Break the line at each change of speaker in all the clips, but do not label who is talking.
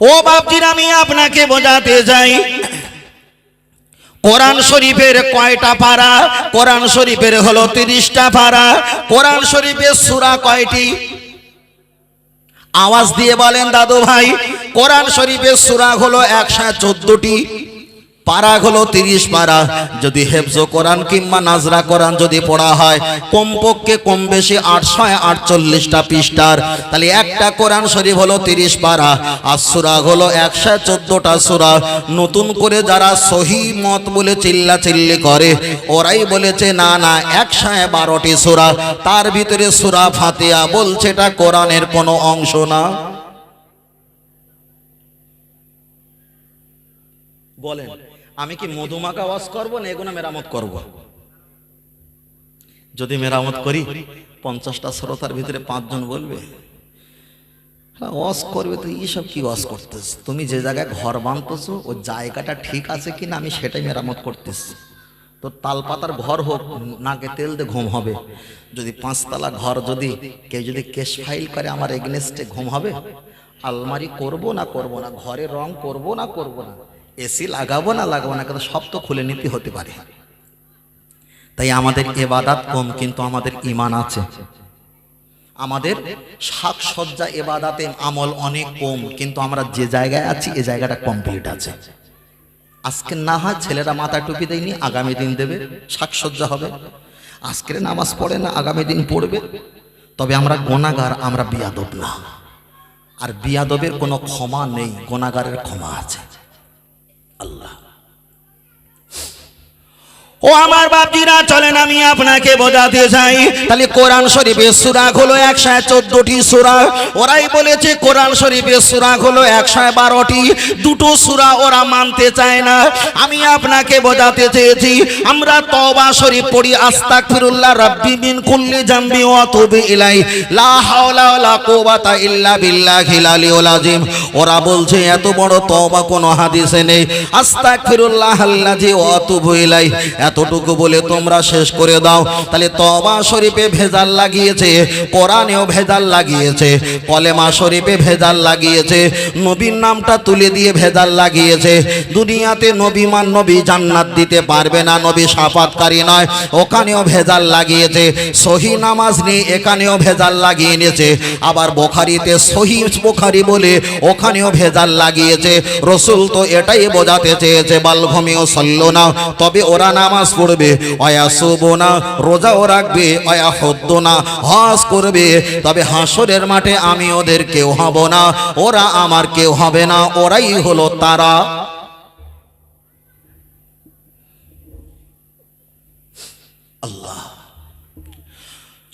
ও বাপজির, আমি আপনাকে বোঝাতে যাই কোরআন শরীফের কয়টা পারা? কোরআন শরীফের হলো তিরিশটা পারা। কোরআন শরীফের সুরা কয়টি? আওয়াজ দিয়ে বলেন দাদু ভাই কোরআন শরীফের সুরা হলো একশো চোদ্দটি। পারা হলো তিরিশ পারা। যদি হেফজ কোরআন কিংবা নাজরা কোরআন যদি পড়া হয়, কমপক্ষে কম বেশি আটশো আটচল্লিশটা পৃষ্ঠার। তাহলে একটা কোরআন শরীফ হলো তিরিশ পারা, আর সুরা হলো একশো চোদ্দটা সুরা। নতুন করে যারা সহি মত বলে চিল্লা চিল্লি করে, ওরাই বলেছে, না না একশো বারোটি সুরা। তার ভিতরে সুরা ফাতিয়া বলছে, এটা কোরআনের কোনো অংশ না। বলেন। আমি কি মধুমাকা ওয়াজ করব না এগুলো মেরামত করব? যদি মেরামত করি পঞ্চাশটা শ্রোতার ভিতরে পাঁচজন বলবে হ্যাঁ, ওয়াজ করবে তো এইসব কি ওয়াজ করতেছ? তুমি যে জায়গায় ঘর বাঁধতেছো ও জায়গাটা ঠিক আছে কিনা আমি সেটাই মেরামত করতেছি। তো তালপাতার ঘর হোক নাকে তেল দিয়ে ঘুম হবে। যদি পাঁচতলা ঘর যদি কেউ যদি কেস ফাইল করে আমার এগনেস্টে ঘুম হবে? আলমারি করব না করব না? ঘরে রং করব না করব না? এসি লাগাবো না লাগাবো না, কিন্তু সব তো খুলে নিতে হতে পারে। তাই আমাদের এবাদাত কম, কিন্তু আমাদের ইমান আছে। আমাদের সাজসজ্জা এবাদাতে আমল অনেক কম, কিন্তু আমরা যে জায়গায় আছি, এ জায়গাটা কমপ্লিট আছে। আজকে না হয় ছেলেরা মাথা টুপি দেয়নি, আগামী দিন দেবে সাজসজ্জা হবে। আজকের নামাজ পড়ে না, আগামী দিন পড়বে। তবে আমরা গোনাগার, আমরা বিয়াদব না। আর বিয়াদবের কোনো ক্ষমা নেই, গোনাগারের ক্ষমা আছে। আল্লাহ ও আমার বাপজিরা, চলেন আমি আপনাকে বোঝাতে চাই। তাহলে কোরআন শরীফের সুরা হলো একশো চোদ্দটি সুরা। ওরাই বলেছে, কোরআন শরীফের সুরা হলো একশো বারোটি। দুটো সুরা ওরা মানতে চায় না। আমি আপনাকে বোঝাতে চেয়েছি, আমরা তবা শরীফ পড়ি আস্তাক ফিরুল্লাহ রাব্বি মিন কুল্লি জামবি ওয়া তুবি ইলাই লা হাওলা কুওয়াতা ইল্লা আলিয়্যুল আযীম। ওরা বলছে, এত বড় তবা কোনো হাদিসে নেই। আস্তাক ফিরুল্লাহ আল্লাজি ওয়া তুবু ইলাই এতটুকু বলে তোমরা শেষ করে দাও। তাহলে তবা শরীফে ভেজাল লাগিয়েছে, কোরআনেও ভেজাল লাগিয়েছে, কলেমা শরীফে ভেজাল লাগিয়েছে, নবীর নামটা তুলে দিয়ে ভেজাল লাগিয়েছে। দুনিয়াতে নবী মান নবী জান্নাত দিতে পারবে না, নবী সাফাতকারী নয়, ওখানেও ভেজাল লাগিয়েছে, সহি নামাজ নিয়ে এখানেও ভেজাল লাগিয়ে নিয়েছে। আবার বোখারিতে সহি বোখারি বলে ওখানেও ভেজাল লাগিয়েছে। রসুল তো এটাই বোঝাতে চেয়েছে, বালঘমিও সল্ল না। তবে ওরা নামাজ পড়বে, অয়া না রোজাও রাখবে, অয়া হদ্দ না হজ করবে। তবে হাসরের মাঠে আমি ওদের কেউ হব না, ওরা আমার কেউ হবে না, ওরাই হলো তারা।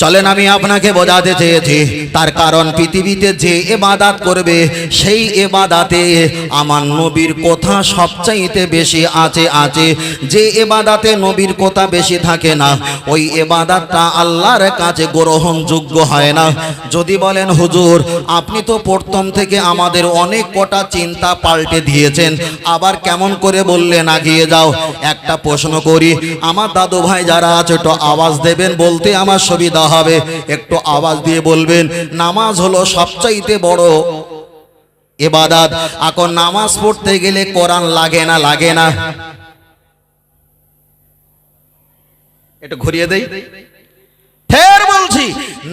চলেন, আমি আপনাকে বোঝাতে চেয়েছি। তার কারণ পৃথিবীতে যে এবাদাত করবে, সেই এবাদাতে আমার নবীর কথা সবচাইতে বেশি আছে আছে। যে এবাদাতে নবীর কথা বেশি থাকে না, ওই এবাদাতটা আল্লাহর কাছে গ্রহণযোগ্য হয় না। যদি বলেন, হুজুর, আপনি তো প্রথম থেকে আমাদের অনেক কটা চিন্তা পাল্টে দিয়েছেন, আবার কেমন করে বললেন আগিয়ে যাও? একটা প্রশ্ন করি, আমার দাদু ভাই যারা আছে, একটু আওয়াজ দেবেন বলতে আমার সুবিধা হবে। একটু আওয়াজ দিয়ে বলবেন, নামাজ হলো সবচাইতে বড় এবাদাত এখন নামাজ পড়তে গেলে কোরআন লাগে না লাগে না। এটা ঘুরিয়ে দেই। ফের বলছি,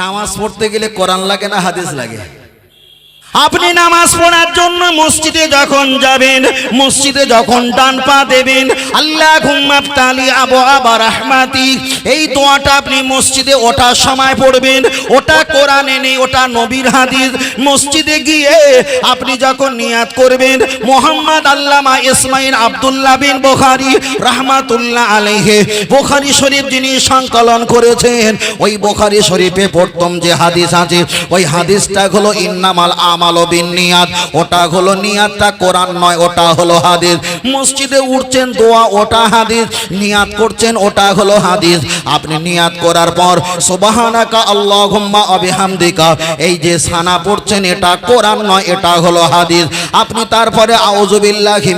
নামাজ পড়তে গেলে কোরআন লাগে না, হাদিস লাগে। আপনি নামাজ পড়ার জন্য মসজিদে যখন যাবেন, মসজিদে যখন ডান পা দেবেন আল্লাহ ঘুমাপ্তালি আবু আবা রহমাতি, এই দোয়াটা আপনি মসজিদে ওঠার সময় পড়বেন। ওটা কোরআনে নেই ওটা নবীর হাদিস। মসজিদে গিয়ে আপনি যখন নিয়াত করবেন, মোহাম্মদ আল্লামা ইসমাইল আব্দুল্লাহ বিন বোখারি রহমাতুল্লাহ আলাইহে, বোখারি শরীফ যিনি সংকলন করেছেন, ওই বোখারি শরীফে প্রথম যে হাদিস আছে, ওই হাদিসটা হলো ইন্নামাল আমাল বিন নিয়াত। ওটা হলো নিয়াতটা কোরআন নয়, ওটা হলো হাদিস। মসজিদে উঠছেন, দোয়া, ওটা হাদিস। নিয়াত করছেন, ওটা হলো হাদিস। আপনি নিয়াত করার পর, সুবহানাকা আল্লাহুম্মা অবিহামদিকা এই যে সানা পড়ছেন, এটা কোরআন নয়, এটা হলো হাদিস। আপনি তারপরে আউজুবিল্লাহি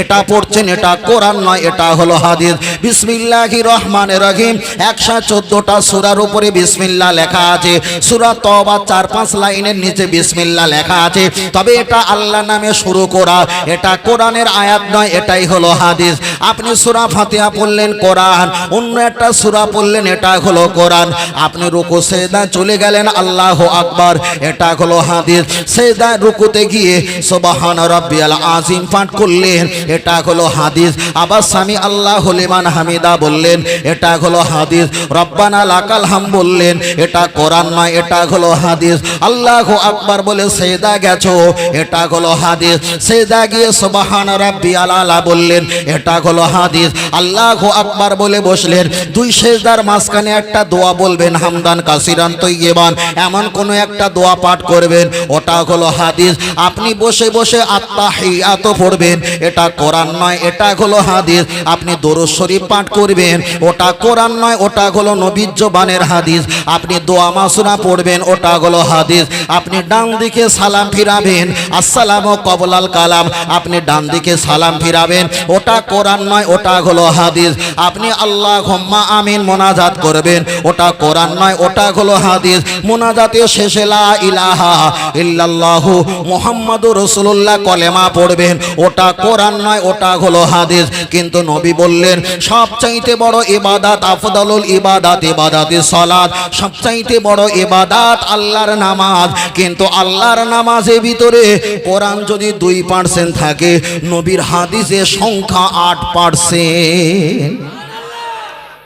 এটা পড়ছেন, এটা কোরআন নয়, এটা হলো হাদিস। বিসমিল্লাহির রহমানির রহিম। 114টা সূরার উপরে বিসমিল্লাহ লেখা আছে। সূরা তওবা চার পাঁচ লাইনের নিচে বিসমিল্লাহ লেখা আছে। তবে এটা আল্লাহ নামে শুরু করা। এটা কোরআনের আয়াত নয়, এটাই হলো হাদিস। আপনি সূরা ফাতিহা পড়লেন, কোরআন। অন্য একটা সুরা পড়লেন, এটা হলো কোরআন। আপনি রুকু, সেজদা চলে গেলেন, আল্লাহ আকবার, এটা হলো হাদিস। সেজদা রুকুতে গিয়ে সুবহান রাব্বিয়াল আযীম পাঠ করলেন। এটা হলো হাদিস। আবার স্বামী আল্লাহ লিমান হামিদা বললেন, এটা হলো হাদিস। রব্বানা লাকাল হাম বললেন, এটা কোরআন নয়, এটা হলো হাদিস। আল্লাহ আকবার বলে, সেজদা গেছো? এটা হলো হাদিস। সেজদা গিয়ে সুবহান রাব্বিয়াল আলা বললেন, এটা হলো হাদিস। আল্লাহ আকবার বলে বসলেন, দুই সেজদার মাঝখানে একটা দোয়া বলবেন, হামদান কাসিরান তৈয়বান। এমন কোন একটা দোয়া পাঠ করবেন, ওটা হলো হাদিস। আপনি বসে বসে আত্মাহিয়াত পড়বেন। এটা কোরআন নয়, এটা হলো হাদিস। আপনি দরুদ শরীফ পাঠ করবেন, ওটা কোরআন নয়, ওটা হলো নবীর জবানের হাদিস। আপনি দোয়া মাসুরা পড়বেন, ওটা হলো হাদিস। আপনি ডান দিকে সালাম ফিরাবেন, আসসালামু কবলাল কালাম। আপনি ডান দিকে সালাম ফিরাবেন, ওটা কোরআন নয়, ওটা হলো হাদিস। আপনি আল্লাহ হোম্মা আমিন মোনাজাত করবেন, ওটা কোরআন নয়, ওটা হলো হাদিস। মোনাজাতে শেষে লা ইলাহা ইল্লাল্লাহু মুহাম্মাদুর রাসূলুল্লাহ কলেমা পড়বেন। ওটা কোরআন নয় ওটা হলো হাদিস। কিন্তু নবী বললেন সবচাইতে বড় ইবাদত আফদালুল ইবাদাত ইবাদাতে সালাত। সবচাইতে বড় ইবাদাত আল্লাহর নামাজ। কিন্তু আল্লাহর নামাজের ভিতরে কোরআন যদি দুই পার্সেন্ট থাকে নবীর হাদিসের সংখ্যা আট পার্সেন্ট।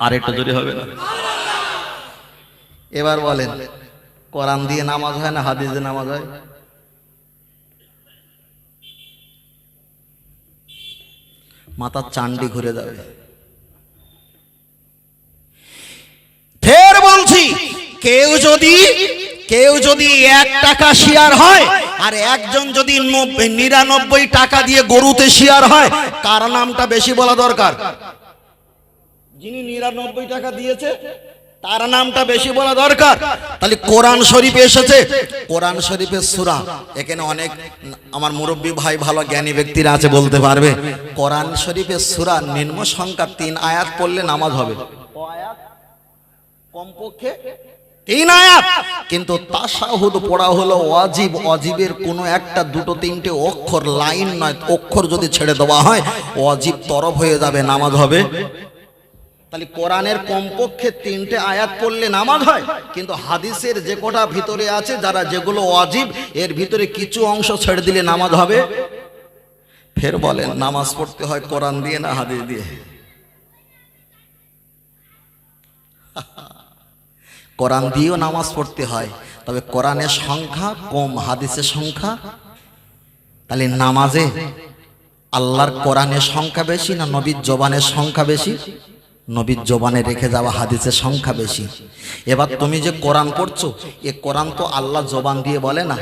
আর একটু জোরে হবে না?
এবার বলেন কোরআন দিয়ে নামাজ হয় না হাদিস দিয়ে নামাজ হয়? মাথার চান্ডি ঘুরে যাবে। ফের বলছি কেউ যদি কেউ যদি এক টাকা শেয়ার হয় আর একজন যদি নিরানব্বই টাকা দিয়ে গরুতে শেয়ার হয় কার নামটা বেশি বলা দরকার। যিনি নিরানব্বই টাকা দিয়েছে তার নামটা বেশি বলা দরকার। তাহলে কোরআন শরীফে এসেছে। কোরআন শরীফের সুরা। এখানে অনেক আমার মুরব্বী ভাই ভালো জ্ঞানী ব্যক্তিরা আছে, বলতে পারবে। কোরআন শরীফের সুরা নিম্ন সংখ্যা তিন আয়াত পড়লে নামাজ হবে। কমপক্ষে তিন আয়াত। কিন্তু তাসাহুদ পড়া হলো অজীব অজীবের কোনো একটা, দুটো, তিনটে অক্ষর, লাইন নয়। অক্ষর যদি ছেড়ে দেওয়া হয় অজীব তরফ হয়ে যাবে, নামাজ হবে। তাহলে কোরআনের কমপক্ষে তিনটে আয়াত পড়লে নামাজ হয়? কিন্তু হাদিসের যে কটা ভিতরে আছে, যারা যেগুলো অজীব এর ভিতরে কিছু অংশ ছেড়ে দিলে নামাজ হবে? ফের বলেন, নামাজ পড়তে হয় কোরআন দিয়ে না হাদিস দিয়ে? কোরআন দিয়েও নামাজ পড়তে হয়, তবে কোরআনের সংখ্যা কম, হাদিসের সংখ্যা? তাহলে নামাজে আল্লাহর কোরআনের সংখ্যা বেশি না নবীর জবানের সংখ্যা বেশি? নবীর জবানে রেখে যাওয়া হাদিসের সংখ্যা বেশি। এবার তুমি যে কোরআন পড়ছো, এ কোরআন তো আল্লাহ জবান দিয়ে বলে না।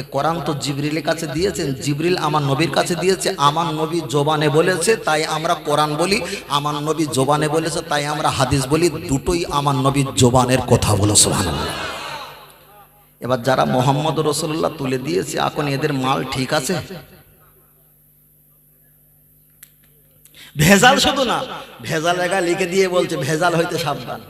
এ কোরআন তো জিবরিলের কাছে দিয়েছেন, জিবরিল আমার নবীর কাছে দিয়েছে, আমার নবী জবানে বলেছে, তাই আমরা কোরআন বলি, আমার নবী জবানে বলেছে, তাই আমরা হাদিস বলি, দুটোই আমার নবীর জবানের কথা বলো, সুবহানাল্লাহ। এবার যারা মোহাম্মদ রসুল্লাহ তুলে দিয়েছে, এখন এদের মাল ঠিক আছে? ভেজাল শুধু না ভেজাল একা লিখে দিয়ে বলছে ভেজাল হইতে সাবধান।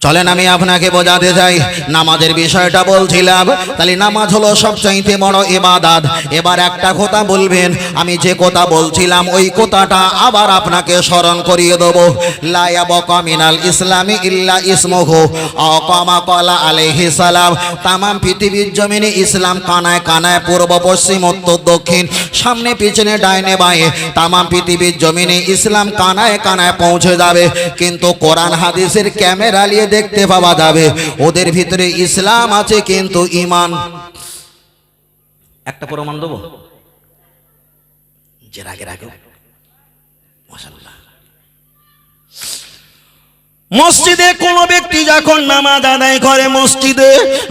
চলেন, আমি আপনাকে বোঝাতে চাই। নামাজের বিষয়টা বলছিলাম। তাহলে নামাজ হলো সবচাইতে বড় ইবাদাত। এবার একটা কথা বলবেন, আমি যে কথা বলছিলাম, ওই কথাটা আবার আপনাকে স্মরণ করিয়ে দেব। লায়াবকা মিনাল ইসলামী ইল্লা ইসমহু। অকামা কলা আলাইহি সালাম। তামাম পৃথিবীর জমিনে ইসলাম কানায় কানায় পূর্ব, পশ্চিম, উত্তর, দক্ষিণ, সামনে, পিছনে, ডাইনে, বাঁয়ে। তামাম পৃথিবীর জমিনে ইসলাম কানায় কানায় পৌঁছে যাবে। কিন্তু কোরআন হাদিসের ক্যামেরা নিয়ে দেখতে পাওয়া যাবে। ওদের ভিতরে ইসলাম আছে, কিন্তু ইমান একটা প্রমাণ দেবো? যে রাগে রাগে মাশাআল্লাহ। মসজিদে কোনো ব্যক্তি যখন নামাজ আদায় করে মসজিদে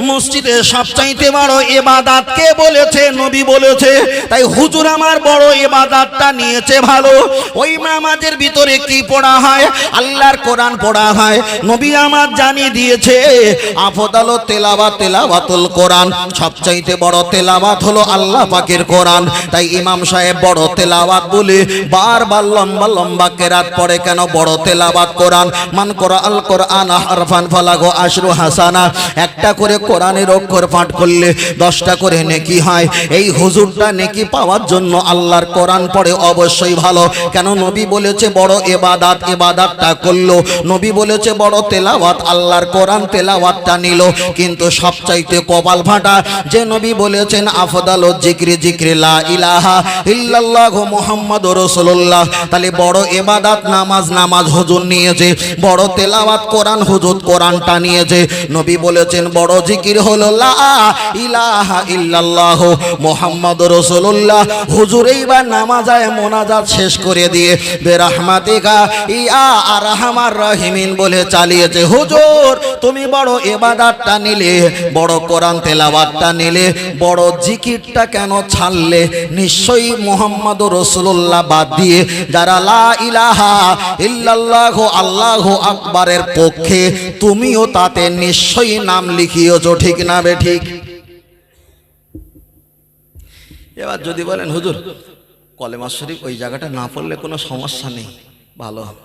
মসজিদে সবচাইতে বড় এবাদাত কে বলেছে? নবী বলেছে। তাই হুজুর আমার বড় এবাদাতটা নিয়েছে ভালো। ওই নামাজের ভিতরে কি পড়া হয়? আল্লাহর কোরআন পড়া হয়। নবী আমার জানিয়ে দিয়েছে, আফদালো তেলাবাত তেলাবাতুল কোরআন। সবচাইতে বড় তেলাবাত হলো আল্লাহ পাকের কোরআন। তাই ইমাম সাহেব বড় তেলাওয়াত বলে বারবার লম্বা লম্বা কেরাত পড়ে কেন? বড় তেলাবাত কোরআন। মান করা আল কোরআন হারফান ফালাগো আশরু হাসানা। একটা করে কোরআনের অক্ষর পাঠ করলে দশটা করে নেকি হয়। এই হুজুরটা নেকি পাওয়ার জন্য আল্লাহর কোরআন পড়ে অবশ্যই ভালো। কেন নবী বলেছে, বড় এবাদাত এবাদাতটা করল। নবী বলেছে, বড় তেলাওয়াত। আল্লাহর কোরআন তেলাওয়াতটা নিল। কিন্তু সবচাইতে কপাল ফাটা যে নবী বলেছেন, আফদাল জিক্রি জিক্রি লা ইলাহা ইল্লাল্লাহ মুহাম্মদ রাসূলুল্লাহ। তাহলে বড় এবাদাত নামাজ নামাজ হুজুর নিয়েছে। বড় তেলাওয়াত কোরআন হুজুর কোরআনটা নিয়েছে। নবী বলেছেন, বড় জিকির হলো লা ইলাহা ইল্লাল্লাহ মুহাম্মদ রাসূলুল্লাহ। হুজুর এইবার নামাজায় মোনাজাত শেষ করে দিয়ে, বেরাহমাতিকা ইয়া আরহামার রহিমিন বলে চালিয়েছে, হুজুর, তুমি বড় এবাদাতটা নিলে, বড় কোরআন তেলাওয়াতটা নিলে, বড় জিকিরটা কেন ছাড়লে? নিশ্চয়ই মোহাম্মদ রসুল্লাহ বাদ দিয়ে, যারা লা ইলাহা ইল্লাল্লাহ, আল্লাহ আকবারের পক্ষে, তুমিও তাতে নিশ্চয়ই নাম লিখিয়েছো, ঠিক না বে ঠিক? এবার যদি বলেন, হুজুর, কলেমা শরীফ ওই জায়গাটা না পড়লে কোনো সমস্যা নেই, ভালো হবে।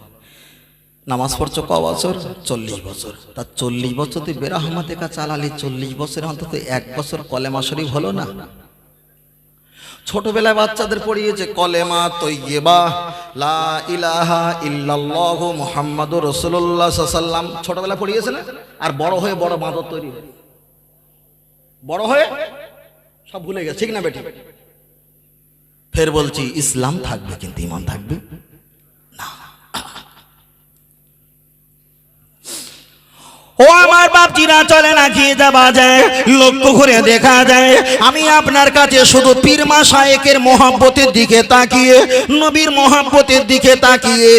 নামাজ পড়ছো ক বছর? চল্লিশ বছর। তা চল্লিশ বছর তুই বেরাহমাতে কা চালালি, চল্লিশ বছরের অন্তত এক বছর কলেমা শরীফ হলো না? ছোটবেলায় বাচ্চাদের পড়িয়েছে, কলেমা তৈবা লা ইলাহা ইল্লাল্লাহ মুহাম্মাদুর রাসূলুল্লাহ সাল্লাম ছোটবেলায় পড়িয়েছে না? আর বড় হয়ে বড় মাদক তৈরি হয়। বড় হয়ে সব ভুলে গেছে, ঠিক না বেটি? ফের বলছি, ইসলাম থাকবে কিন্তু ইমান থাকবে। ও আমার বাপজিরা চলে না খেয়ে যাওয়া যায়, লক্ষ্য করে দেখা যায়, আমি আপনার কাছে শুধু পীরমা শায়েকের মহাব্বতের দিকে তাকিয়ে, নবীর মহাব্বতের দিকে তাকিয়ে,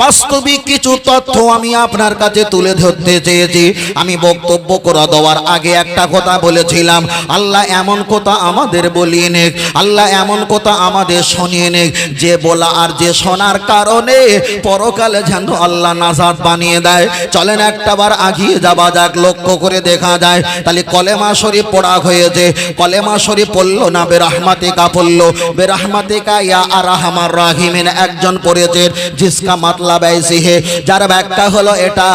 বাস্তবিক কিছু তথ্য আমি আপনার কাছে তুলে ধরতে চেয়েছি। আমি বক্তব্য করে দেওয়ার আগে একটা কথা বলেছিলাম, আল্লাহ এমন কথা আমাদের বলিয়ে নেক, আল্লাহ এমন কথা আমাদের শুনিয়ে নেক, যে বলা আর যে শোনার কারণে পরকালে যেন আল্লাহ নাজাদ বানিয়ে দেয়। চলেন একটাবার আগিয়ে দিকে যাক লক্ষ্য করে দেখা যায়, তাহলে কলেমা শরীফ পড়া হয়েছে। কলেমা শরীফ পড়ল না, বেরাহমাতিকা পড়ল। বেরাহমাতিকা ইয়া আরাহামার রাহিমিন একজন পড়েছে, জিসকা মাতলা ব্যয়সিহে যার ব্যাখ্যা হলো এটা,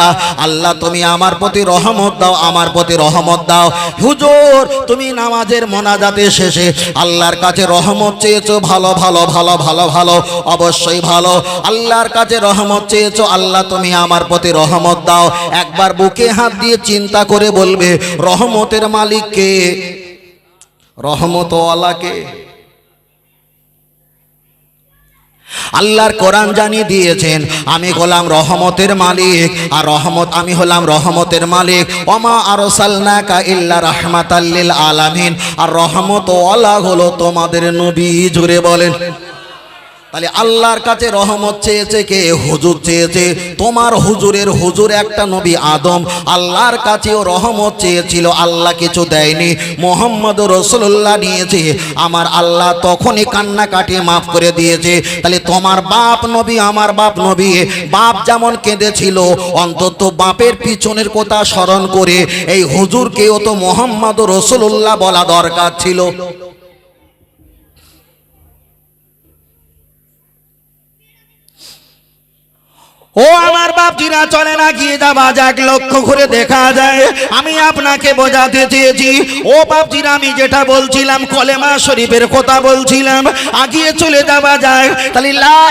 আল্লাহ তুমি আমার প্রতি রহমত দাও, আমার প্রতি রহমত দাও। হুজোর, তুমি নামাজের মোনাজাতে শেষে আল্লাহর কাছে রহমত চেয়েছো, ভালো ভালো ভালো ভালো ভালো, অবশ্যই ভালো। আল্লাহর কাছে রহমত চেয়েছো, আল্লাহ তুমি আমার প্রতি রহমত দাও। একবার বুকে হাত দিয়ে চিন্তা করে বলবে, রহমতের মালিককে রহমতওয়ালাকে? আল্লাহর কোরআন জানিয়ে দিয়েছেন, আমি হলাম রহমতের মালিক, আর রহমত, আমি হলাম রহমতের মালিক। অমা ওমা আরসালনাকা ইল্লা রাহমাতাল্লিল আলামিন। আর রহমত ওয়ালা হলো তোমাদের নবী জুড়ে বলেন। তাহলে আল্লাহর কাছে রহমত চেয়েছে কে? হুজুর চেয়েছে। তোমার হুজুরের হুজুর একটা নবী আদম। আল্লাহর কাছেও রহমত চেয়েছিল, আল্লাহ কিছু দেয়নি। মোহাম্মদ রসুল্লাহ নিয়েছে। আমার আল্লাহ তখনই কান্না কান্নাকাটি মাফ করে দিয়েছে। তাহলে তোমার বাপ নবী আমার বাপ নবী, বাপ যেমন কেঁদেছিল, অন্তত বাপের পিছনের কথা স্মরণ করে এই হুজুরকেও তো মোহাম্মদ রসুল্লাহ বলা দরকার ছিল। ও আমার বাপজিরা, চলে না, গিয়ে যাবা যাক লক্ষ্য করে দেখা যায়। আমি আপনাকে বোঝাতে চেয়েছি। ও বাপজিরা, আমি যেটা বলছিলাম, কলেমা শরীফের কথা বলছিলাম। আগিয়ে চলে যাবা যায়। তাহলে লা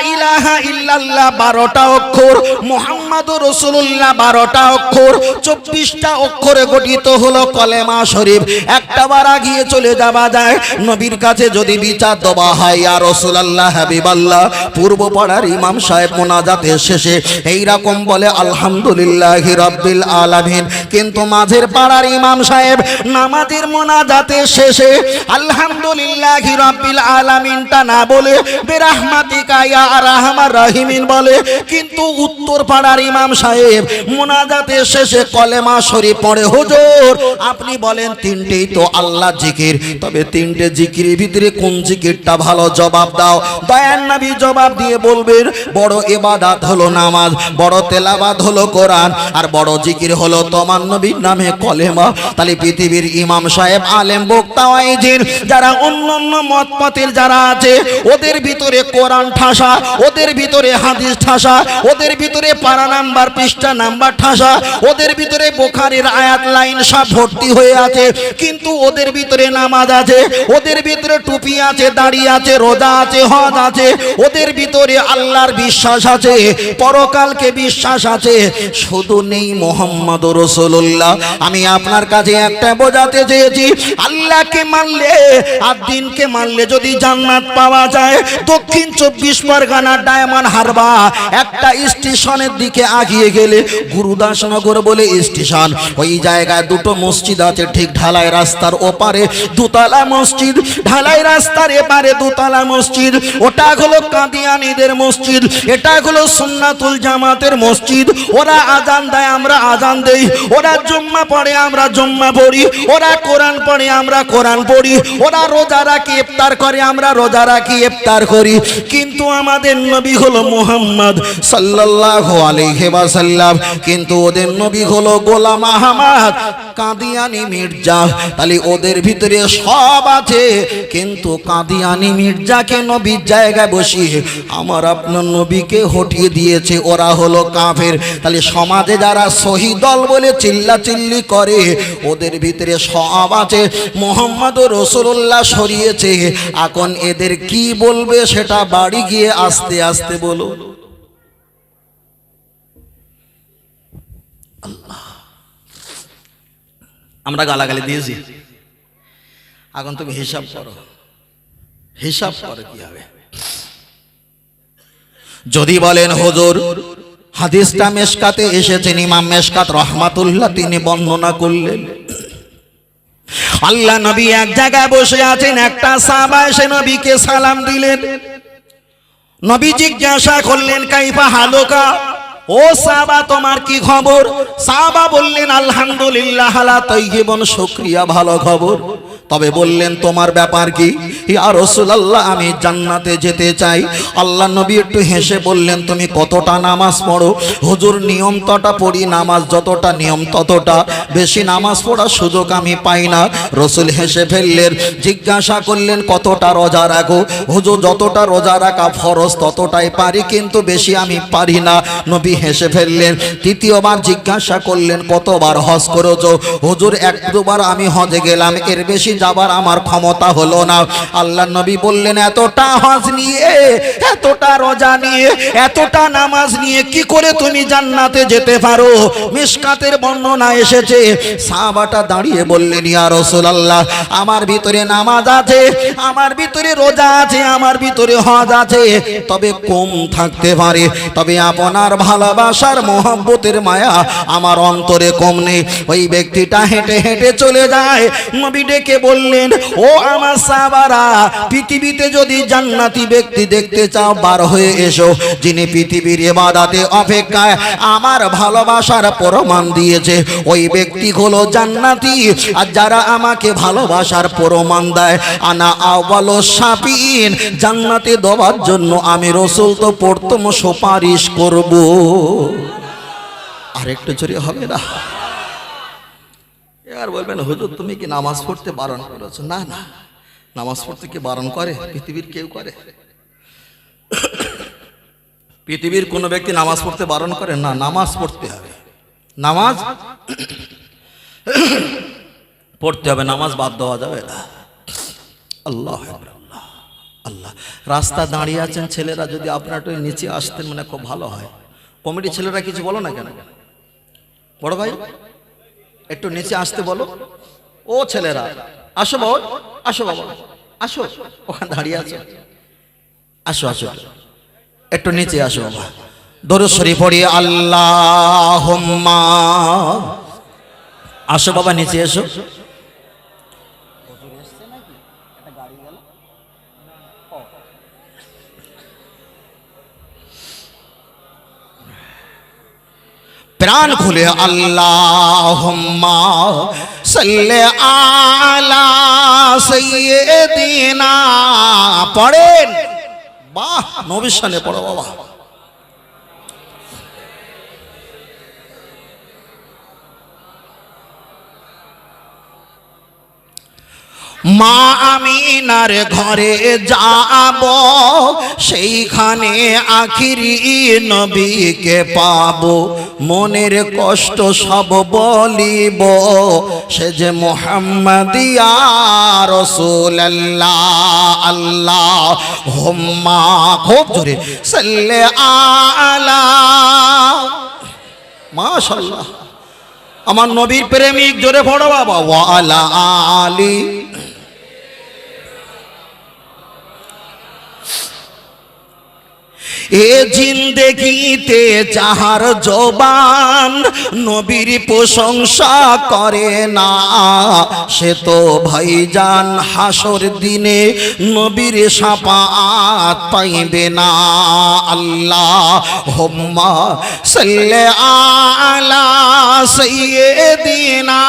ইল্লাল্লাহ বারোটা অক্ষর মোহাম্মদ রসুল্লাহ বারোটা অক্ষর, চব্বিশটা অক্ষরে গঠিত হলো কলেমা শরীফ। একটা বার আগিয়ে চলে যাবা যায়। নবীর কাছে যদি বিচার দেওয়া হয় আর রসুলাল্লাহ হাবিবাল্লাহ, পূর্ব পাড়ার ইমাম সাহেব মোনাজাতের শেষে এই রকম বলে, আলহামদুলিল্লাহ রব্বিল আলামিন। কিন্তু মাঝের পাড়ার ইমাম সাহেব নামাজের মোনাজাতে শেষে, আলহামদুলিল্লাহ রব্বিল আলামিনটা না বলে বেরাহমাতিকা ইয়া রাহমার রাহিমিন বলে। কিন্তু উত্তর পাড়ার ইমাম সাহেব মোনাজাতে শেষে কলেমা শরীফ পড়ে, হুজুর, আপনি বলেন তিনটেই তো আল্লাহ জিকির। তবে তিনটে জিকিরের ভিতরে কোন জিকিরটা ভালো? জবাব দাও। দয়ান নবী জবাব দিয়ে বলবেন, বড় ইবাদত হলো নামাজ। বড় তেলাবাদ হলো কোরআন, আর বড় জিকির হলো তোমার নবীর নামে কলেমা। তাহলে পৃথিবীর ইমাম সাহেব আলেম বক্তা ওয়াইজির যারা অন্য অন্য মত পথের যারা আছে, ওদের ভিতরে কোরআন ঠাসা, ওদের ভিতরে হাদিস ঠাসা, ওদের ভিতরে পারা নাম্বার, পৃষ্ঠা নাম্বার ঠাসা, ওদের ভিতরে বোখারের আয়াত লাইন সব ভর্তি হয়ে আছে, কিন্তু ওদের ভিতরে নামাজ আছে, ওদের ভিতরে টুপি আছে, দাড়ি আছে, রোজা আছে, হজ আছে, ওদের ভিতরে আল্লাহর বিশ্বাস আছে পরকালকে বিশ্বাস আছে, শুধু নেই মোহাম্মদ রসুল্লাহ আমি আপনার কাছে একটা বোঝাতে চেয়েছি, আল্লাহকে মানলে আর দিনকে মানলে যদি জান্নাত পাওয়া যায়, দক্ষিণ চব্বিশ পরগনা ডায়মন্ড হারবা একটা স্টেশনের দিকে আগিয়ে গেলে গুরুদাসনগর বলে স্টেশন। ওই জায়গায় দুটো মসজিদ আছে, ঠিক ঢালাই রাস্তার ওপারে দুতলা মসজিদ। ঢালাই রাস্তার এপারে দুতলা মসজিদ। ওটা হলো কাদিয়ানিদের মসজিদ। এটা হলো সুন্নাতুল জামাতের মসজিদ। ওরা আজান দেয়, আমরা আজান দেই। ওরা জম্মা পড়ে, আমরা জম্মা পড়ি। ওরা কোরআন পড়ে, আমরা কোরআন পড়ি। ওরা রোজা রাখি, ইফতার করে, আমরা রোজা রাখি, ইফতার করি। কিন্তু আমাদের নবী হলো মুহাম্মদ সাল্লাল্লাহু আলাইহি ওয়াসাল্লাম। কিন্তু ওদের নবী হলো গোলাম আহমদ। কাদিয়ানি মির্জা, তাহলে ওদের ভিতরে সব আছে। কিন্তু কাদিয়ানি মির্জাকে নবীর জায়গায় বসিয়ে আমার আপনার নবীকে হটিয়ে দিয়েছে, ওরা হলো কাফের। তাহলে সমাজে যারা শহীদ দল বলে চিল্লা চিল্লি করে, ওদের ভিতরে সব আছে। মোহাম্মদ রসুল্লাহ সরিয়েছে। এখন এদের কি বলবে সেটা বাড়ি গিয়ে আস্তে আস্তে বলো।
আমরা গালাগালি দিয়েছি। এখন তুমি হিসাব করো। হিসাব করো কি হবে?
যদি বলেন, হুজুর, হাদিসটা মেশকাতে এসেছেন, ইমাম মেশকাত রহমাতুল্লাহ, তিনি বর্ণনা করলেন। আল্লাহ নবী এক জায়গায় বসে আছেন, একটা সাহাবা এসে নবীকে সালাম দিলেন। নবী জিজ্ঞাসা করলেন, কাইফা হালুকা? ও সাবা তোমার কি খবর? সাবা বললেন আলহামদুলিল্লাহ আলা তৈহিবন শুকরিয়া ভালো খবর। তবে বললেন, তোমার ব্যাপার কি? ইয়া রাসূলুল্লাহ, আমি জান্নাতে যেতে চাই। আল্লাহ নবী একটু হেসে বললেন, তুমি কতটা নামাজ পড়ো? হুজুর নিয়ম তটা পড়ি, নামাজ যতটা নিয়ম ততটা। বেশি নামাজ পড়ার সুযোগ আমি পাই না। রসুল হেসে ফেললেন, জিজ্ঞাসা করলেন, কতটা রোজা রাখো? হুজুর, যতটা রোজা রাখা ফরজ, ততটাই পারি, কিন্তু বেশি আমি পারি না। নবী হেসে ফেললেন, তৃতীয়বার জিজ্ঞাসা করলেন, কতবার হজ করেছ? হুজুর, এক দুবার আমি হজে গেলাম, এর বেশি যাবার আমার ক্ষমতা হলো না। আল্লাহ নবী বললেন, এতটা হজ নিয়ে, এতটা রোজা নিয়ে, এতটা নামাজ নিয়ে কি করে তুমি জান্নাতে যেতে পারো? মিশকাতের বর্ণনা এসেছে। সাহাবাটা দাঁড়িয়ে বললেন, ইয়া রাসূলুল্লাহ, আমার ভিতরে নামাজ আছে, আমার ভিতরে রোজা আছে, আমার ভিতরে হজ আছে। তবে কম থাকতে পারে, তবে আপনার ভালোবাসার মহব্বতের মায়া আমার অন্তরে কম নেই। ওই ব্যক্তিটা হেঁটে হেঁটে চলে যায়, নবী ডেকে বললেন, ও আমার সাহাবারা, পৃথিবীতে যদি জান্নাতি ব্যক্তি দেখতে চাও, বার হয়ে এসো, যিনি পৃথিবীর এবাদাতে অপেক্ষায় আমার ভালোবাসার প্রমাণ দিয়েছে। ওই ব্যক্তি হলো জান্নাতি, আর যারা আমাকে ভালোবাসার প্রমাণ দেয়, আনা আওয়ালো সাপিন জান্নাতে দেওয়ার জন্য আমি রসুল তো প্রথম সুপারিশ করব। আর একটু জোরে হবে না?
এবার বলবেন, হুজুর, তুমি কি নামাজ পড়তে বারণ করেছ? না না। নামাজ পড়তে কি বারণ করে? পৃথিবীর কেউ করে। পৃথিবীর কোনো ব্যক্তি নামাজ পড়তে বারণ করে? না, নামাজ পড়তে হবে। নামাজ পড়তে হবে, নামাজ বাদ দেওয়া যাবে না। আল্লাহ আল্লাহ রাস্তা দাঁড়িয়ে আছেন ছেলেরা, যদি আপনার একটু নিচে আসতেন মানে খুব ভালো হয়। কমিটি ছেলেরা কিছু বলো না কেন? বড় ভাই? একটু নিচে আসতে বলো। ও ছেলেরা, আসো বাবা আসো বাবা, আসো, ওখানে দাঁড়িয়ে আছো। আসো আসো, একটু নিচে আসো বাবা।
দরুশরী পড়ি আল্লাহ
আসো বাবা, নিচে এসো।
প্রাণ খুলে আল্লাহ সাল্লে আলা সৈয়দিনা পড়েন। বাহ নবীর সামনে পড়ো বাবা। মা আমিনার ঘরে যাব, সেইখানে আখিরি নবীকে পাব। মনের কষ্ট সব বলিব, সে যে মোহাম্মদিয়া রসুল আল্লাহ হোম্মা খুব জোরে, সাল্লে আলা আমার নবীর প্রেমিক জোরে পড়ো বাবা ওয়ালা আলী। এ জিন্দেগিতে যাহার জবান নবীর প্রশংসা করে না সে তো ভাইজান হাসর দিনে নবীর সাপাত পাইবে না আল্লাহ হোম্মা সাল্লে আলা সাইয়্যিদিনা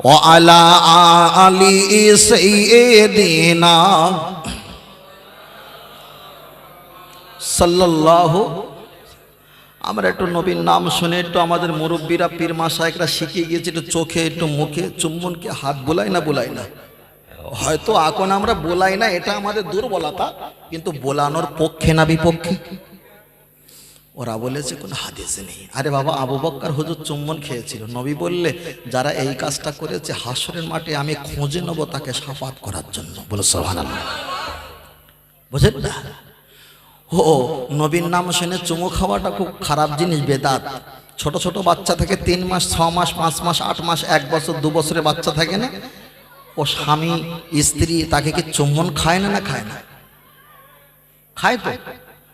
وعلى آل سيدنا সাল্লাল্লাহু আমরা একটু নবীর নাম শুনে একটু আমাদের মুরব্বীরা, পীর মাসায়করা শিখিয়ে গিয়েছে, একটু চোখে, একটু মুখে, চুম্বনকে হাত বোলাই না বোলাই না। হয়তো এখন আমরা বোলাই না, এটা আমাদের দুর্বলতা, কিন্তু বোলানোর পক্ষে না, বিপক্ষে। ওরা বলেছে, কোনো হাদিসে নেই। আরে বাবা, আবু বক্কর হুজুর চুম্বন খেয়েছিল। নবী বললে, যারা এই কাজটা করেছে, হাসরের মাঠে আমি খুঁজে নেব তাকে সাফাত করার জন্য। বলে সোহান বুঝেন না? ও নবীর নাম শুনে চুমু খাওয়াটা খুব খারাপ জিনিস বেদাত। ছোট ছোট বাচ্চা থেকে তিন মাস, ছ মাস, পাঁচ মাস, আট মাস, এক বছর, দু বছরের বাচ্চা থাকে না, ও স্বামী, স্ত্রী তাকে কি চুম্বন খায় না না খায় না? খায় তো।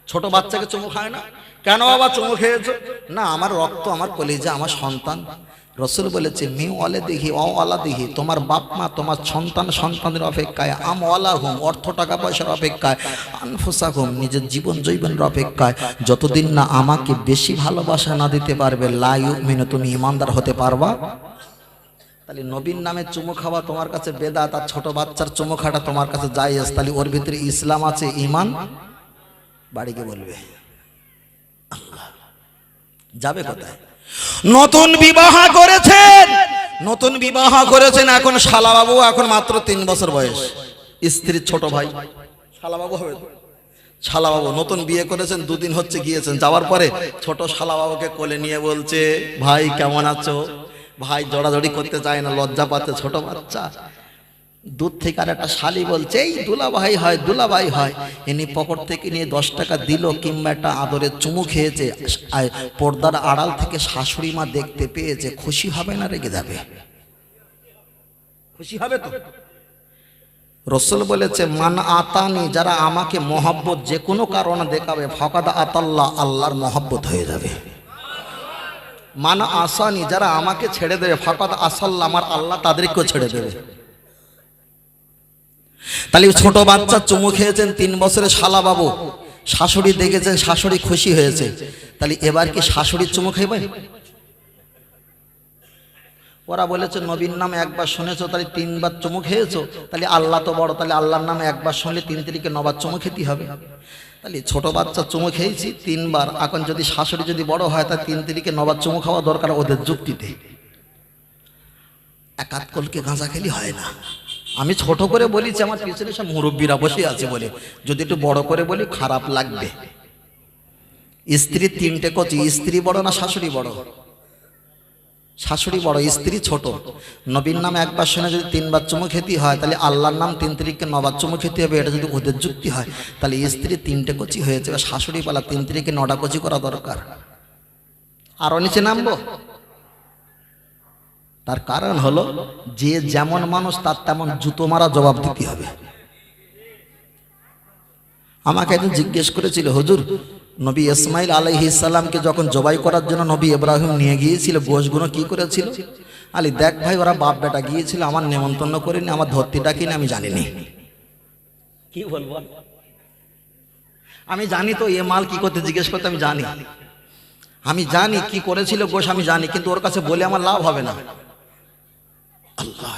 ছোট বাচ্চাকে চুমু খায় না? কেন বাবা চুমু খেয়েছো? না, আমার রক্ত, আমার কলিজা, আমার সন্তান। রসুল বলেছে মি ওয়ালে দিহি অ দিহি তোমার বাপ মা তোমার সন্তান সন্তানের অপেক্ষায়, আম ওয়ালা হুম অর্থ টাকা পয়সার অপেক্ষায় আনফুসা হুম নিজের জীবন জৈবনের অপেক্ষায়, যতদিন না আমাকে বেশি ভালোবাসা না দিতে পারবে লাইউ মিনে তুমি ইমানদার হতে পারবা? তাহলে নবীন নামে চুমু খাওয়া তোমার কাছে বেদা তার ছোট বাচ্চার চুমু খাটা তোমার কাছে জায়েজ, তাহলে ওর ভিতরে ইসলাম আছে, ইমান? বাড়িকে বলবে যাবে কোথায়? নতুন বিবাহ করেছেন। নতুন বিবাহ করেছেন এখন শালাবাবু, এখন মাত্র তিন বছর বয়স। স্ত্রীর ছোট ভাই। শালাবাবু হবে? শালাবাবু, নতুন বিয়ে করেছেন, দুদিন হচ্ছে গিয়েছেন। যাওয়ার পরে ছোট শালাবাবুকে কোলে নিয়ে বলছে, ভাই, কেমন আছো? ভাই, জড়াজড়ি করতে চায় না, লজ্জা পাচ্ছে, ছোট বাচ্চা। দূর থেকে আর একটা শালি বলছে এই দুলাভাই হয় দুলাভাই হয়। ইনি পকেট থেকে নিয়ে দশ টাকা দিল কিংবা একটা আদরের চুমু খেয়েছে। পর্দার আড়াল থেকে শাশুড়ি মা দেখতে পেয়েছে। খুশি হবে না রেগে যাবে খুশি হবে তো? রসুল বলেছে মান আতানি যারা আমাকে মহব্বত যে কোনো কারণে দেখাবে ফকাদা আতাল্লাহ আল্লাহর মহব্বত হয়ে যাবে। মান আসানি যারা আমাকে ছেড়ে দেবে ফকাদ আসাল্লাহ আমার আল্লাহ তাদেরকেও ছেড়ে দেবে। তাহলে ছোট বাচ্চা চুমু খেয়েছেন তিন বছরের শালা বাবু। শাশুড়ি দেখেছেন, শাশুড়ি খুশি হয়েছে। তাহলে এবার কি শাশুড়ির চুমু খাইবে? ওরা বলেছে, নবীর নাম একবার শুনেছো, তাহলে তিনবার চুমু খেয়েছো? তাহলে আল্লাহ তো বড়, তাহলে আল্লাহর নামে একবার শুনলে তিন তারিখে নবার চুমু খেতে হবে। তাহলে ছোট বাচ্চা চুমু খেয়েছি তিনবার। এখন যদি শাশুড়ি যদি বড় হয়, তাহলে তিন তারিখে নবার চুমু খাওয়া দরকার ওদের যুক্তিতে। একাত কলকে গাঁজা খেলি হয় না। আমি ছোট করে বলেছি, আমার পিছনে সব মুরব্বীরা বসে আছে বলে। যদি একটু বড় করে বলি, খারাপ লাগবে। স্ত্রী তিনটে কচি, স্ত্রী বড় না শাশুড়ি বড়? শাশুড়ি বড়, স্ত্রী ছোট। নবীর নাম একবার শুনে যদি তিনবার চুমু খেতে হয়, তাহলে আল্লাহর নাম তিন তারিখকে নবার চুমু খেতে হবে, এটা যদি ওদের যুক্তি হয়, তাহলে স্ত্রী তিনটে কচি হয়েছে শাশুড়ি পালা তিন তারিখে নটা কচি করা দরকার। আরও নিচে নামবো? তার কারণ হলো যে যেমন মানুষ তার তেমন জুতো মারা জবাব দিতে হবে।
আমাকে একজন জিজ্ঞেস করেছিল হুজুর নবী ইসমাইল আলাইহিসাল্লামকে যখন জবাই করার জন্য নবী ইব্রাহিম নিয়ে গিয়েছিল গোশগুলো কি করেছিল? আলী দেখ ভাই ওরা বাপ বেটা গিয়েছিল আমার নেমন্তন্ন করিনি আমার ধরতিটা কিনে আমি জানিনি। কি বলব? আমি জানি তো এ মাল কি করতে জিজ্ঞেস করতে আমি জানি। আমি জানি কি করেছিল গোশ আমি জানি কিন্তু ওর কাছে বলে আমার লাভ হবে না। আল্লাহ।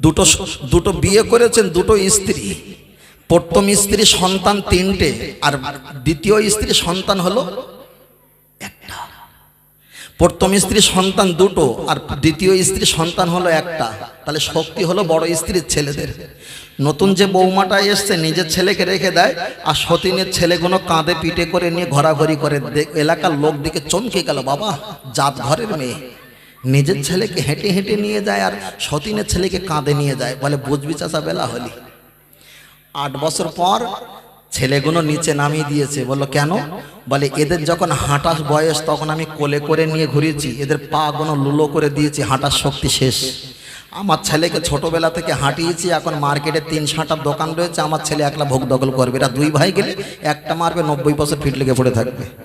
দুটো দুটো বিয়ে করেছেন, দুটো স্ত্রী। প্রথম স্ত্রী সন্তান তিনটে, আর দ্বিতীয় স্ত্রী সন্তান হলো একটা। প্রথম স্ত্রী সন্তান দুটো, আর দ্বিতীয় স্ত্রী সন্তান হলো একটা। তাহলে শক্তি হলো বড় স্ত্রীর ছেলেদের। নতুন যে বৌমাটা এসছে, নিজের ছেলেকে রেখে দেয়, আর সতীনের ছেলেগুলো কাঁধে পিঠে করে নিয়ে ঘোরাঘুরি করে এলাকার লোক দিকে চমকে গেল, বাবা, জাত ঘরের মেয়ে। নিজের ছেলেকে হেঁটে হেঁটে নিয়ে যায় আর সতীনের ছেলেকে কাঁধে নিয়ে যায়। বলে, বুঝবি চাষা বেলা হলি। আট বছর পর ছেলেগুলো নিচে নামিয়ে দিয়েছে। বলল, কেন? বলে, এদের যখন হাঁটার বয়স, তখন আমি কোলে করে নিয়ে ঘুরিয়েছি এদের পা গুলো লুলো করে দিয়েছি, হাঁটার শক্তি শেষ। আমার ছেলেকে ছোটবেলা থেকে হাঁটিয়েছি, এখন মার্কেটে তিন সাঁটার দোকান রয়েছে। আমার ছেলে একলা ভোগ দখল করবে। এরা দুই ভাই গেলে একটা মারবে, নব্বই বছর ফিট লেগে পড়ে থাকবে।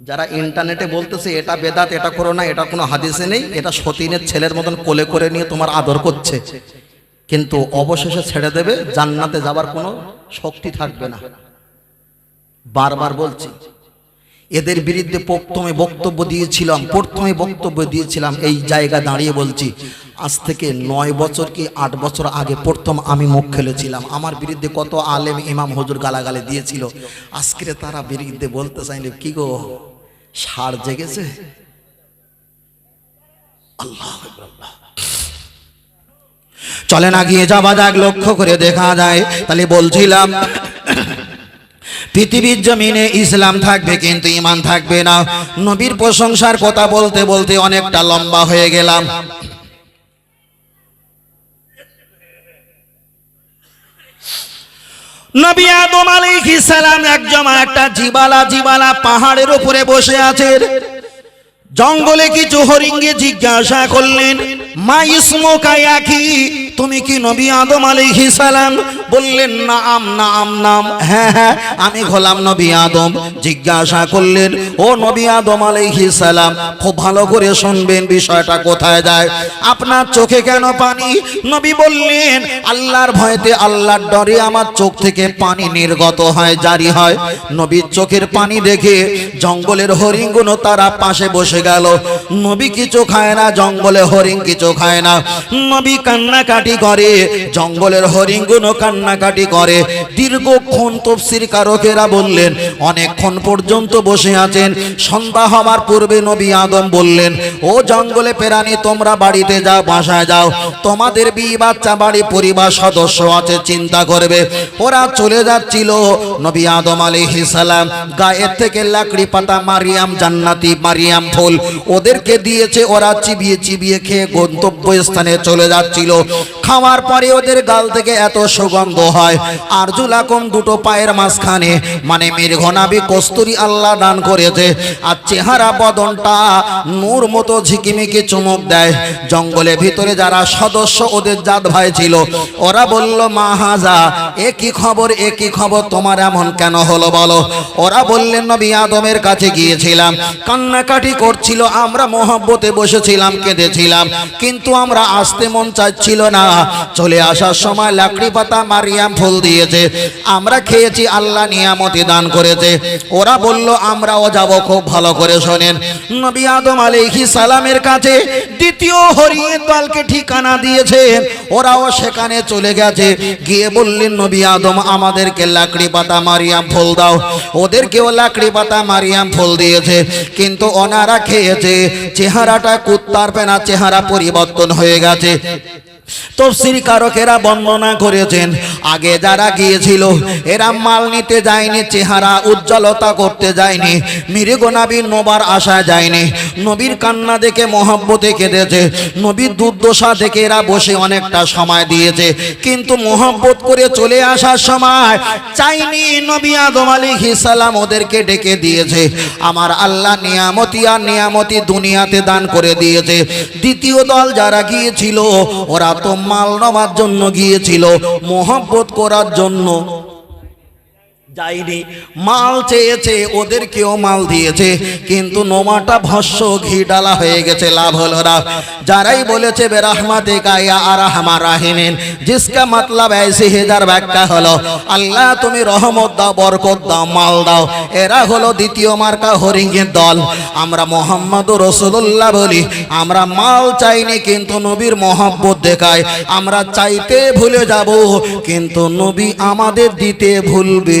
যারা ইন্টারনেটে বলতেছে, এটা বেদাত, এটা করো না, এটা কোনো হাদিসে নেই, এটা সতীনের ছেলের মতন কোলে করে নিয়ে তোমার আদর করছে। কিন্তু অবশেষে ছেড়ে দেবে, জান্নাতে যাবার কোনো শক্তি থাকবে না। বারবার বলছি, এদের বিরুদ্ধে প্রথমে বক্তব্য দিয়েছিলাম, প্রথমে বক্তব্য দিয়েছিলাম, এই জায়গা দাঁড়িয়ে বলছি, আজ থেকে নয় বছর কি আট বছর আগে প্রথম আমি মুখ খেলেছিলাম। আমার বিরুদ্ধে কত আলেম, ইমাম হজুর গালাগালে দিয়েছিল। আজকে তারা বিরুদ্ধে বলতে চাইলে কি গো? সার জেগেছে। আল্লাহ চলে না গিয়ে যাবা যাক, লক্ষ্য করে দেখা যায়। তাহলে বলছিলাম, পৃথিবীর জমিনে ইসলাম থাকবে কিন্তু ইমান থাকবে না। নবীর প্রশংসার কথা বলতে বলতে অনেকটা লম্বা হয়ে গেলাম।
নবী আদম আলাইহিস সালাম একজন একটা জিবালা জিবালা পাহাড়ের উপরে বসে আছেন জঙ্গলে কিছু হরিঙ্গে জিজ্ঞাসা করলেন, মা ইসমুকা কি? তুমি কি নবী আদম আলাইহিস সালাম? বললেন, নাম নাম নাম। হ্যাঁ হ্যাঁ আমি হলাম নবী আদম। জিজ্ঞাসা করলেন, ও নবী আদম আলাইহিস সালাম, খুব ভালো করে শুনবেন, বিষয়টা কোথায় যায়? আপনার চোখে কেন পানি? নবী বললেন, আল্লাহর ভয়তে আল্লাহর ডরে আমার চোখ থেকে পানি নির্গত হয়, জারি হয়। নবীর চোখের পানি দেখে জঙ্গলের হরিণগুলো তারা পাশে বসে গেল। নবী কিছু খায় না, জঙ্গলে হরিণ কিছু খায় না। নবী কান্নাকাটি করে, জঙ্গলের হরিণগুলো কান্নাকাটি করে। দীর্ঘক্ষণ তফসির কারকেরা বললেন, অনেকক্ষণ পর্যন্ত বসে আছেন। সন্ধ্যা হওয়ার পূর্বে নবী আদম বললেন, ও জঙ্গলে পেরানি তোমরা বাড়িতে যাও, বাসায় যাও। তোমাদের বিয়ে বাচ্চা বাড়ি পরিবার সদস্য আছে, চিন্তা করবে। ওরা চলে যাচ্ছিল। নবী আদম আলাইহিস সালাম গায়ের থেকে লাকড়ি পাতা, মারিয়াম, জান্নাতি, মারিয়াম ফুল ওদেরকে দিয়েছে। ওরা চিবিয়ে চিবিয়ে খেয়ে গন্তব্য স্থানে চলে যাচ্ছিল। খাওয়ার পরে ওদের গাল থেকে এত সুগন্ধ হয়। আর জুলাকম দুটো পায়ের মাঝখানে মানে মৃগনাবি কস্তুরি আল্লাহ দান করেছে। আর চেহারা বদনটা নূর মতো ঝিকিমিকি চুমুক দেয়। জঙ্গলের ভিতরে যারা সদস্য, ওদের জাত ভাই ছিল। ওরা বলল, মা হাজা, এ কি খবর? এ কি খবর? তোমার এমন কেন হলো বলো? ওরা বললেন, নবী আদমের কাছে গিয়েছিলাম। কান্নাকাটি করছিল, আমরা মোহব্বতে বসেছিলাম, কেঁদেছিলাম। কিন্তু আমরা আসতে মন চাচ্ছিল না। চলে আসার সময় লাকড়ি পাতা মারিয়াম ফুল দিয়েছে। আমরা খেয়েছি, আল্লাহ নিয়ামতি দান করেছে। ওরা বলল, আমরাও যাব, খুব ভালো করে শোনেন। নবী আদম আলাইহিস সালামের কাছে দ্বিতীয় হরিণের দলকে ঠিকানা দিয়েছে। ওরাও সেখানে চলে গেছে। গিয়ে বললেন, নবী আদম, আমাদেরকে লাকড়ি পাতা মারিয়াম ফুল দাও। ওদেরকেও লাকড়ি পাতা মারিয়াম ফুল দিয়েছে। কিন্তু ওনারা খেয়েছে। চেহারাটা কুত্তার পেনা, চেহারা পরিবর্তন হয়ে গেছে। তফসির কারকেরা বর্ণনা করেছেন, আগে যারা গিয়েছিল, এরা মাল নিতে যায়নি, চেহারা উজ্জ্বলতা করতে যায়নি মৃগনাবী নবার আশা যায়নি, নবীর কান্না দেখে মহব্বতে কেঁদেছে, নবীর দুর্দশা দেখে এরা বসে অনেকটা সময় দিয়েছে, কিন্তু মহব্বত করে চলে আসার সময় চাইনি নবী আদম আলী সালাম ওদেরকে ডেকে দিয়েছে, আমার আল্লাহ নিয়ামতি আর নিয়ামতি দুনিয়াতে দান করে দিয়েছে, দ্বিতীয় দল যারা গিয়েছিল, ওরা মাল নেওয়ার জন্য গিয়েছিল মোহব্বত করার জন্য। যায়নি। মাল চেয়েছে, ওদেরকেও মাল দিয়েছে, কিন্তু নোমাটা ভস্য ঘি ডালা হয়ে গেছে, লাভ হলো না। যারাই বলেছে বেরহমাতে কায়া আর হামার রাহিমেন জিসকা মতলব ऐसे হেজার ব্যাখ্যা হলো, আল্লাহ তুমি রহমত দাও, বরকত দাও, মাল দাও। এরা হলো দ্বিতীয় মার্কা হরিঙ্গের দল। আমরা মোহাম্মদ রসুল্লাহ বলি, আমরা মাল চাইনি, কিন্তু নবীর মহব্বত দেখায়। আমরা চাইতে ভুলে যাব, কিন্তু নবী আমাদের দিতে ভুলবে।